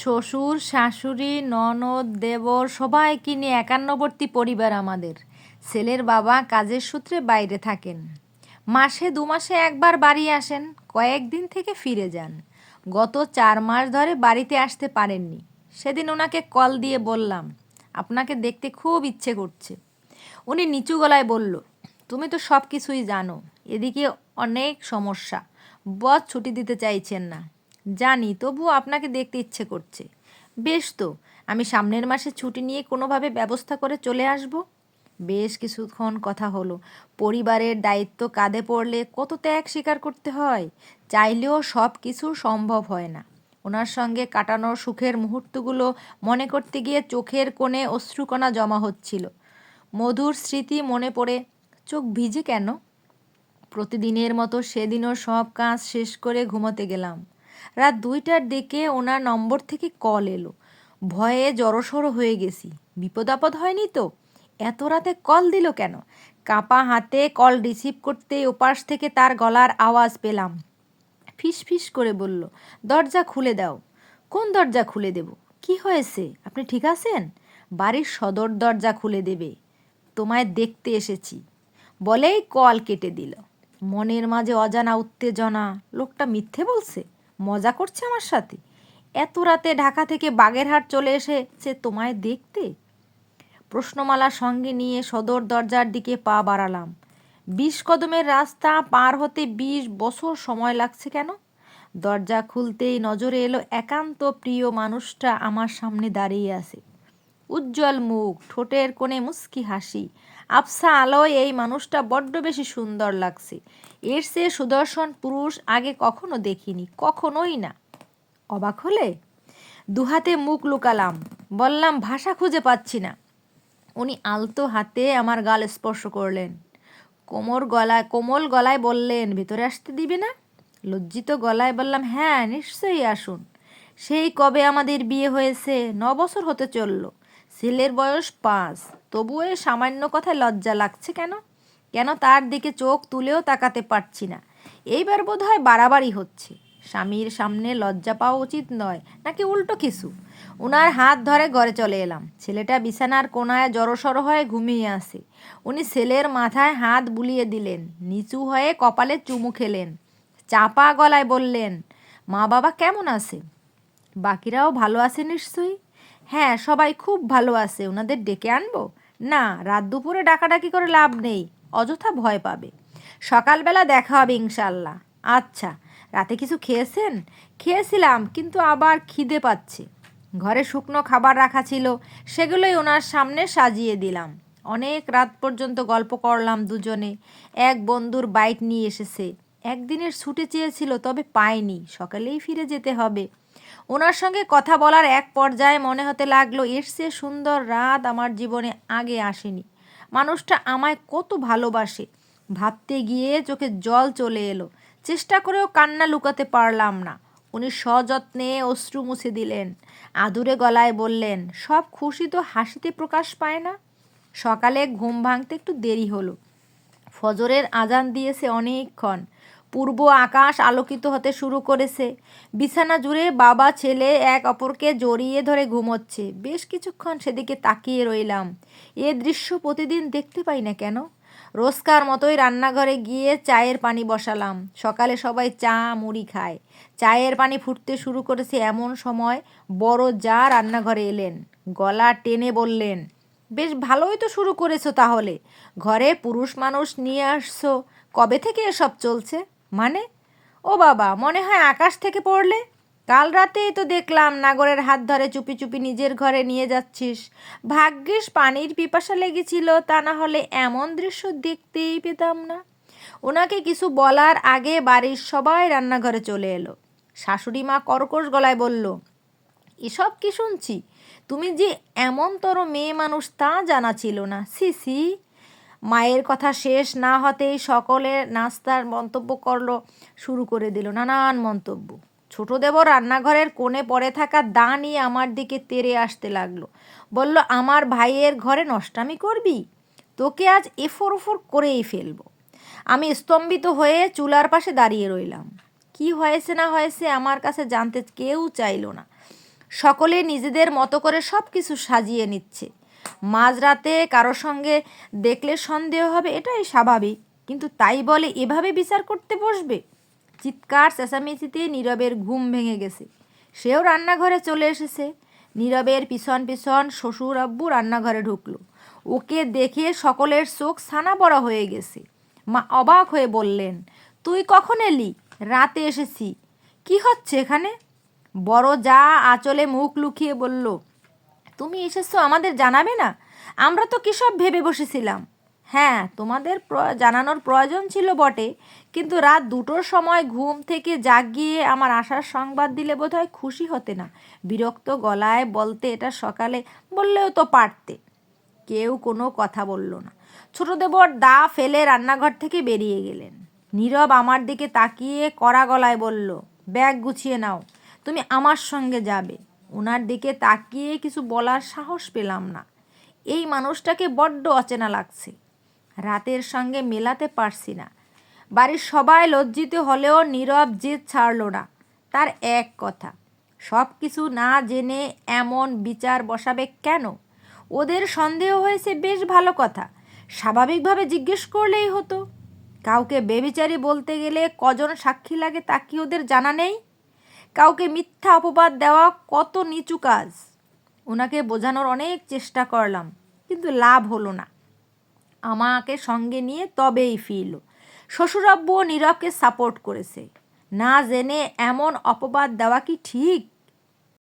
শ্বশুর, শাশুড়ি, ননদ, দেবর সবাইকে নিয়ে একান্নবর্তী পরিবার আমাদের। ছেলের বাবা কাজের সূত্রে বাইরে থাকেন। মাসে দু মাসে একবার বাড়ি আসেন, কয়েকদিন থেকে ফিরে যান। গত চার মাস ধরে বাড়িতে আসতে পারেননি। সেদিন ওনাকে কল দিয়ে বললাম, আপনাকে দেখতে খুব ইচ্ছে করছে। উনি নিচু গলায় বলল, তুমি তো সব কিছুই জানো, এদিকে অনেক সমস্যা। বস ছুটি দিতে চাইছেন না। জানি, তবুও আপনাকে দেখতে ইচ্ছে করছে। বেশ তো, আমি সামনের মাসে ছুটি নিয়ে কোনোভাবে ব্যবস্থা করে চলে আসব? বেশ কিছুক্ষণ কথা হলো। পরিবারের দায়িত্ব কাঁধে পড়লে কত ত্যাগ স্বীকার করতে হয়? চাইলেও সব কিছু সম্ভব হয় না। ওনার সঙ্গে কাটানোর সুখের মুহূর্তগুলো মনে করতে গিয়ে চোখের কোণে অশ্রুকণা জমা হচ্ছিল। মধুর স্মৃতি মনে পড়ে, চোখ ভিজে কেন? প্রতিদিনের মতো সেদিনও সব কাজ শেষ করে ঘুমোতে গেলাম। রাত দুইটার দিকে ওনার নম্বর থেকে কল এলো। ভয়ে জড়সড় হয়ে গেছি। বিপদ আপদ হয়নি তো? এত রাতে কল দিল কেন? কাপা হাতে কল রিসিভ করতে ওপাশ থেকে তার গলার আওয়াজ পেলাম। ফিস ফিস করে বলল, দরজা খুলে দাও। কোন দরজা খুলে দেব? কি হয়েছে? আপনি ঠিক আছেন? বাড়ির সদর দরজা খুলে দেবে। তোমায় দেখতে এসেছি। বলেই কল কেটে দিল। মনের মাঝে অজানা উত্তেজনা, লোকটা মিথ্যে বলছে? মজা করছে আমার সাথে? এত রাতে ঢাকা থেকে বাগেরহাট চলে এসেছে তোমায় দেখতে? প্রশ্নমালা সঙ্গে নিয়ে সদর দরজার দিকে পা বাড়ালাম। বিশ কদমের রাস্তা পার হতে বিশ বছর সময় লাগছে কেন? দরজা খুলতেই নজরে এলো একান্ত প্রিয় মানুষটা আমার সামনে দাঁড়িয়ে আছে। উজ্জ্বল মুখ, ঠোঁটের কোণে মুস্কি হাসি আফসা আলোয় এই মানুষটা বড্ড বেশি সুন্দর লাগছে। এর সে সুদর্শন পুরুষ আগে কখনো দেখিনি, কখনোই না। অবাক হলে? দুহাতে মুখ লুকালাম, বললাম, ভাষা খুঁজে পাচ্ছি না। উনি আলতো হাতে আমার গাল স্পর্শ করলেন। কোমর গলায়, কোমল গলায় বললেন, ভেতরে আসতে দিবে না? লজ্জিত গলায় বললাম হ্যাঁ নিশ্চয়ই আসুন। সেই কবে আমাদের বিয়ে হয়েছে ন বছর হতে চলল। ছেলের বয়স পাঁচ। তবুও এ সামান্য কথায় লজ্জা লাগছে কেন? কেন তার দিকে চোখ তুলেও তাকাতে পারছি না। এইবার বোধ হয় বাড়াবাড়ি হচ্ছে। স্বামীর সামনে লজ্জা পাওয়া উচিত নয়, নাকি উল্টো কিছু? উনার হাত ধরে ঘরে চলে এলাম। ছেলেটা বিছানার কোনায় জড়সড় হয়ে ঘুমিয়ে আসে উনি ছেলের মাথায় হাত বুলিয়ে দিলেন। নিচু হয়ে কপালে চুমু খেলেন। চাপা গলায় বললেন, মা বাবা কেমন আছে বাকিরাও ভালো আছে নিশ্চয়ই? হ্যাঁ সবাই খুব ভালো আছে। ওনাদের ডেকে আনব? না, রাত দুপুরে ডাকাডাকি করে লাভ নেই। অযথা ভয় পাবে। সকালবেলা দেখা হবে ইনশাল্লাহ আচ্ছা রাতে কিছু খেয়েছেন? খেয়েছিলাম, কিন্তু আবার খিদে পাচ্ছে। ঘরে শুকনো খাবার রাখা ছিল, সেগুলোই ওনার সামনে সাজিয়ে দিলাম। অনেক রাত পর্যন্ত গল্প করলাম দুজনে। এক বন্ধুর বাইক নিয়ে এসেছে। একদিনের ছুটে চেয়েছিল, তবে পায়নি। সকালেই ফিরে যেতে হবে। ওনার সঙ্গে কথা বলার এক পর্যায়ে মনে হতে লাগল, এর চেয়ে সুন্দর রাত আমার জীবনে আগে আসেনি। মানুষটা আমায় কত ভালোবাসে। ভাবতে গিয়ে চোখে জল চলে এলো। চেষ্টা করেও কান্না লুকাতে পারলাম না। উনি সযত্নে অশ্রু মুছে দিলেন। আদুরে গলায় বললেন, সব খুশি তো হাসিতে প্রকাশ পায় না। সকালে ঘুম ভাঙতে একটু দেরি হলো। ফজরের আজান দিয়েছে অনেকক্ষণ। পূর্ব আকাশ আলোকিত হতে শুরু করেছে। বিছানা জুড়ে বাবা, ছেলে এক অপরকে জড়িয়ে ধরে ঘুমোচ্ছে। বেশ কিছুক্ষণ সেদিকে তাকিয়ে রইলাম। এ দৃশ্য প্রতিদিন দেখতে পাই না কেন? রোজকার মতোই রান্নাঘরে গিয়ে চায়ের পানি বসালাম। সকালে সবাই চা, মুড়ি খায়। চায়ের পানি ফুটতে শুরু করেছে এমন সময় বড় যা রান্নাঘরে এলেন। গলা টেনে বললেন, বেশ ভালোই তো শুরু করেছ তাহলে। ঘরে পুরুষ মানুষ নিয়ে আসছো। কবে থেকে এসব চলছে? মানে? ও বাবা, মনে হয় আকাশ থেকে পড়লে? কাল রাতেই তো দেখলাম নাগরের হাত ধরে চুপি চুপি নিজের ঘরে নিয়ে যাচ্ছিস। ভাগ্যিস পানির পিপাসা লেগেছিল, তা না হলে এমন দৃশ্য দেখতেই পেতাম না। ওনাকে কিছু বলার আগে বাড়ির সবাই রান্নাঘরে চলে এলো। শাশুড়ি মা কর্কশ গলায় বলল, এসব কি শুনছি? তুমি যে এমনতর মেয়ে মানুষ তা জানা ছিল না। সি সি মায়ের কথা শেষ না হতেই সকলে নাস্তার মন্তব্য করল, শুরু করে দিল নানান মন্তব্য। ছোট দেব রান্নাঘরের কোণে পড়ে থাকা দা নিয়ে আমার দিকে তেরে আসতে লাগল। বলল, আমার ভাইয়ের ঘরে নষ্টামি করবি? তোকে আজ এফোর ওফোর করেই ফেলব। আমি স্তম্ভিত হয়ে চুলার পাশে দাঁড়িয়ে রইলাম। কি হয়েছে না হয়েছে আমার কাছে জানতে কেউ চাইলো না। সকলে নিজেদের মতো করে সব কিছু সাজিয়ে নিচ্ছে। মাঝরাতে কারও সঙ্গে দেখলে সন্দেহ হবে, এটাই স্বাভাবিক। কিন্তু তাই বলে এভাবে বিচার করতে বসবে? চিৎকার, চেঁচামেচিতে নীরবের ঘুম ভেঙে গেছে। সেও রান্নাঘরে চলে এসেছে। নীরবের পিছন পিছন শ্বশুর আব্বু রান্নাঘরে ঢুকলো। ওকে দেখে সকলের চোখ ছানা বড় হয়ে গেছে। মা অবাক হয়ে বললেন, তুই কখন এলি? রাতে এসেছি। কি হচ্ছে এখানে? বড় যা আঁচলে মুখ লুকিয়ে বলল তুমি এসেছ আমাদের জানাবে না? আমরা তো কী সব ভেবে বসেছিলাম? হ্যাঁ তোমাদের জানানোর প্রয়োজন ছিল বটে, কিন্তু রাত দুটোর সময় ঘুম থেকে জাগিয়ে আমার আসার সংবাদ দিলে বোধহয় খুশি হতে না। বিরক্ত গলায় বলতে এটা সকালে বললেও তো পারতে। কেউ কোনো কথা বলল না। ছোট দেবর দা ফেলে রান্নাঘর থেকে বেরিয়ে গেলেন। নীরব আমার দিকে তাকিয়ে কড়া গলায় বলল, ব্যাগ গুছিয়ে নাও, তুমি আমার সঙ্গে যাবে। ওনার দিকে তাকিয়ে কিছু বলার সাহস পেলাম না। এই মানুষটাকে বড্ড অচেনা লাগছে। রাতের সঙ্গে মেলাতে পারছি না। বাড়ির সবাই লজ্জিত হলেও নীরব জেদ ছাড়ল না। তার এক কথা সব কিছু না জেনে এমন বিচার বসাবে কেন? ওদের সন্দেহ হয়েছে বেশ ভালো কথা। স্বাভাবিকভাবে জিজ্ঞেস করলেই হতো। কাউকে বেবিচারি বলতে গেলে কজন সাক্ষী লাগে তা কি ওদের জানা নেই? কাউকে মিথ্যা অপবাদ দেওয়া কত নিচু কাজ। ওনাকে বোঝানোর অনেক চেষ্টা করলাম, কিন্তু লাভ হলো না। আমাকে সঙ্গে নিয়ে তবেই ফিরল। শ্বশুরাব্বুও নীরবকে সাপোর্ট করেছে। না জেনে এমন অপবাদ দেওয়া কি ঠিক?